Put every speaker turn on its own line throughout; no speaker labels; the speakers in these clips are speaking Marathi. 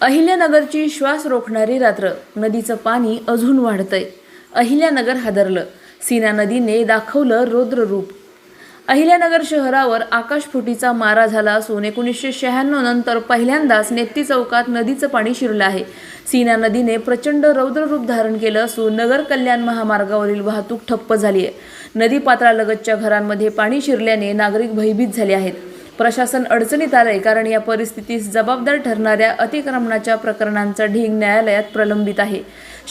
अहिल्यानगरची श्वास रोखणारी रात्र. नदीचं पाणी अजून वाढतंय. अहिल्यानगर हादरलं. सीना नदीने दाखवलं रौद्र रूप अहिल्यानगर शहरावर आकाशफुटीचा मारा झाला असून एकोणीसशे शहाण्णव नंतर पहिल्यांदाच नेत्ती चौकात नदीचं पाणी शिरलं आहे. सीना नदीने प्रचंड रौद्र रूप धारण केलं असून नगर कल्याण महामार्गावरील वाहतूक ठप्प झाली आहे नदी पात्रालगतच्या घरांमध्ये पाणी शिरल्याने नागरिक भयभीत झाले आहेत. प्रशासन अडचणीत आलंय कारण या परिस्थितीस जबाबदार ठरणाऱ्या अतिक्रमणाच्या प्रकरणांचा ढीग न्यायालयात प्रलंबित आहे.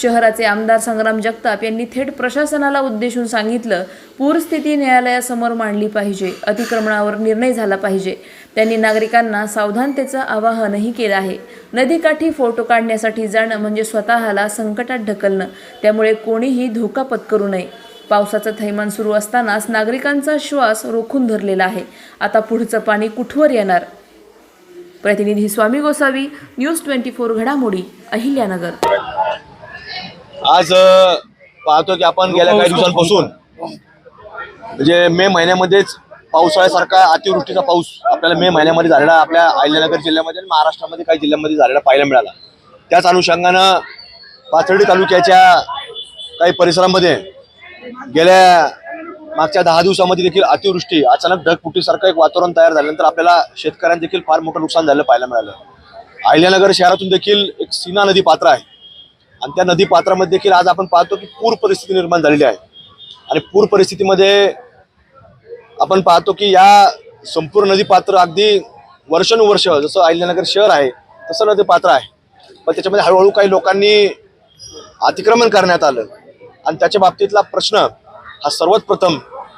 शहराचे आमदार संग्राम जगताप यांनी थेट प्रशासनाला उद्देशून सांगितलं पूरस्थिती न्यायालयासमोर मांडली पाहिजे अतिक्रमणावर निर्णय झाला पाहिजे. त्यांनी नागरिकांना सावधानतेचं आवाहनही केलं आहे. नदीकाठी फोटो काढण्यासाठी जाणं म्हणजे स्वतःला संकटात ढकलणं त्यामुळे कोणीही धोका पत्करू नये. पावसाचं थैमान सुरू असतानाच नागरिकांचा श्वास रोखून धरलेला आहे. आता पुढचं पाणी कुठवर येणार? प्रतिनिधी Swami Gosavi news twenty four घडामोडी अहिल्यानगर.
आज पाहतो की आपण गेल्या काही दिवसांपासून म्हणजे मे महिन्यामध्येच पावसाळ्यासारखा अतिवृष्टीचा पाऊस आपल्याला मे महिन्यामध्ये झालेला आपल्या अहिल्यानगर जिल्ह्यामध्ये आणि महाराष्ट्रामध्ये काही जिल्ह्यामध्ये झालेला पाहायला मिळाला. त्याच अनुषंगानं पाथर्डी तालुक्याच्या काही परिसरामध्ये गेल्या मागच्या दहा दिवसामध्ये देखील अतिवृष्टी अचानक ढगफुटीसारखं एक वातावरण तयार झाल्यानंतर आपल्याला शेतकऱ्यांना देखील फार मोठं नुकसान झालं पाहायला मिळालं. अहिल्यानगर शहरातून देखील एक सीना नदी पात्र आहे. आणि त्या नदी पात्रामध्ये देखील आज आपण पाहतो की पूर परिस्थिती निर्माण झालेली आहे. आणि पूर परिस्थितीमध्ये आपण पाहतो की या संपूर्ण नदी पात्र अगदी वर्षानुवर्ष जसं अहिल्यानगर शहर आहे तसं नदी पात्र आहे. पण त्याच्यामध्ये हळूहळू काही लोकांनी अतिक्रमण करण्यात आलं. आणि त्याच्या बाबतीतला प्रश्न हा सर्वात प्रथम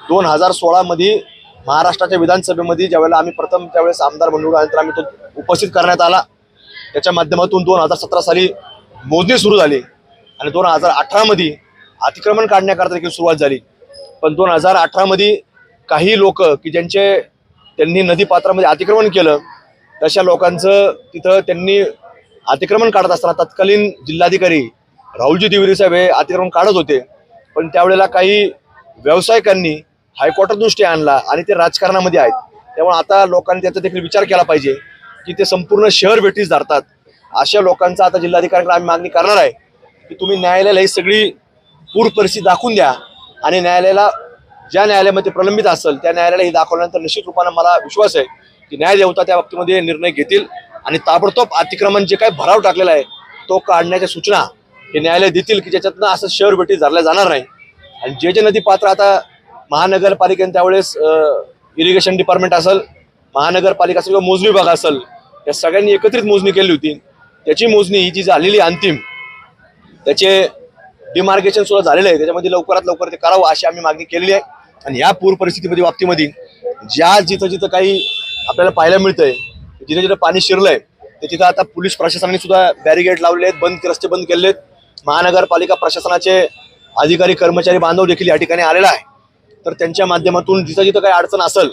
दोन हजार सोळामध्ये महाराष्ट्राच्या विधानसभेमध्ये ज्यावेळेला आम्ही प्रथम त्यावेळेस आमदार बनवून आल्यानंतर आम्ही तो उपस्थित करण्यात आला. त्याच्या माध्यमातून दोन हजार सतरा साली मोजणी सुरू झाली आणि दोन हजार अठरामध्ये अतिक्रमण काढण्याकरता देखील सुरुवात झाली. पण दोन हजार अठरामध्ये काही लोक की ज्यांचे त्यांनी नदीपात्रामध्ये अतिक्रमण केलं तशा लोकांचं तिथं त्यांनी अतिक्रमण काढत असताना तत्कालीन जिल्हाधिकारी राहुलजी द्विवेदी साहेब हे अतिक्रमण काढत होते. पण त्यावेळेला काही व्यावसायिकांनी हायकोर्टात दृष्टी आणला आणि ते राजकारणामध्ये आहेत. त्यामुळे आता लोकांनी त्याचा देखील विचार केला पाहिजे की ते संपूर्ण शहर भेटीस धरतात. अशा लोकांचा आता जिल्हाधिकाऱ्यांकडे आम्ही मागणी करणार आहे की तुम्ही न्यायालयाला ही सगळी पूर परिस्थिती दाखवून द्या आणि न्यायालयाला ज्या न्यायालयामध्ये प्रलंबित असेल त्या न्यायालयाला ही दाखवल्यानंतर निश्चित रूपानं मला विश्वास आहे की न्यायदेवता त्या बाबतीमध्ये निर्णय घेतील आणि ताबडतोब अतिक्रमण जे काही भराव टाकलेला आहे तो काढण्याच्या सूचना हे न्यायालय देतील की ज्याच्यातनं असं शहर भेटी धरल्या जाणार नाही. आणि जे जे नदी पात्र आता महानगरपालिकेने त्यावेळेस इरिगेशन डिपार्टमेंट असेल महानगरपालिका असेल किंवा मोजणी विभाग असेल या सगळ्यांनी एकत्रित मोजणी केली होती. त्याची मोजणी ही जी झालेली आहे अंतिम त्याचे डिमार्केशन सुद्धा झालेलं आहे. त्याच्यामध्ये लवकरात लवकर ते करावं अशी आम्ही मागणी केलेली आहे. आणि या पूर परिस्थितीमध्ये बाबतीमध्ये ज्या जिथं जिथं काही आपल्याला पाहायला मिळतंय जिथं जिथं पाणी शिरलंय ते तिथं आता पोलीस प्रशासनाने सुद्धा बॅरिगेड लावले आहेत बंद रस्ते बंद केले आहेत. महानगरपालिका प्रशासनाचे अधिकारी कर्मचारी बांधव देखील या ठिकाणी आलेला आहे. तर त्यांच्या माध्यमातून जिथं जिथं काही अडचण असेल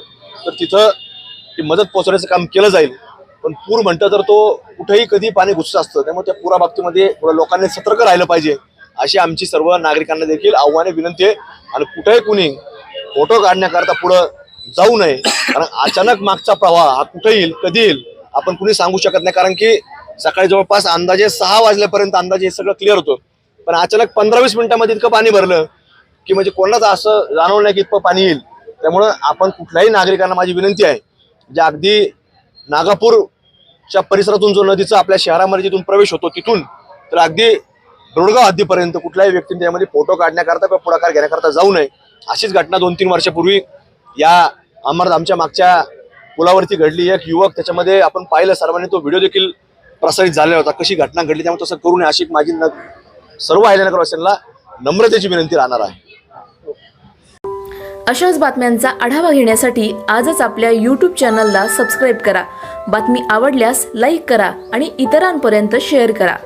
तर तिथं ती मदत पोहोचवण्याचं काम केलं जाईल. पण पूर म्हणतं तर तो कुठेही कधी पाणी घुसत असतं. त्यामुळे त्या पुरा बाबतीमध्ये थोडं लोकांनी सतर्क राहिलं पाहिजे अशी आमची सर्व नागरिकांना देखील आव्हाने विनंती आहे. आणि कुठेही कुणी फोटो काढण्याकरता पुढं जाऊ नये. कारण अचानक मागचा प्रवाह हा कुठे येईल कधी येईल आपण कुणी सांगू शकत नाही. कारण की सकाळी जवळपास अंदाजे सहा वाजल्यापर्यंत अंदाजे हे सगळं क्लिअर होतं. पण अचानक पंधरा वीस मिनिटामध्ये इतकं पाणी भरलं की म्हणजे कोणाच असं जाणवलं नाही की इतकं पाणी येईल. त्यामुळं आपण कुठल्याही नागरिकांना माझी विनंती आहे जे अगदी नागापूरच्या परिसरातून जो नदीचा आपल्या शहरामध्ये जिथून प्रवेश होतो तिथून तर अगदी रोडगाव हद्दीपर्यंत कुठल्याही व्यक्तीने त्यामध्ये फोटो काढण्याकरता किंवा पुढाकार घेण्याकरता जाऊ नये. अशीच घटना दोन तीन वर्षापूर्वी या अमर आमच्या मागच्या पुलावरती घडली. एक युवक त्याच्यामध्ये आपण पाहिलं सर्वांनी तो व्हिडिओ देखील प्रसारित झालेला होता. कशी घटना घडली त्यामुळे तसं करू नये अशी माझी न- सर्व अहिल्यानगरवासियांना नम्रतेची विनंती राहणार आहे.
अशाच बातम्यांचा आढावा घेण्यासाठी आजच आपल्या यूट्यूब चॅनलला सबस्क्राईब करा. बातमी आवडल्यास लाईक करा आणि इतरांपर्यंत शेअर करा.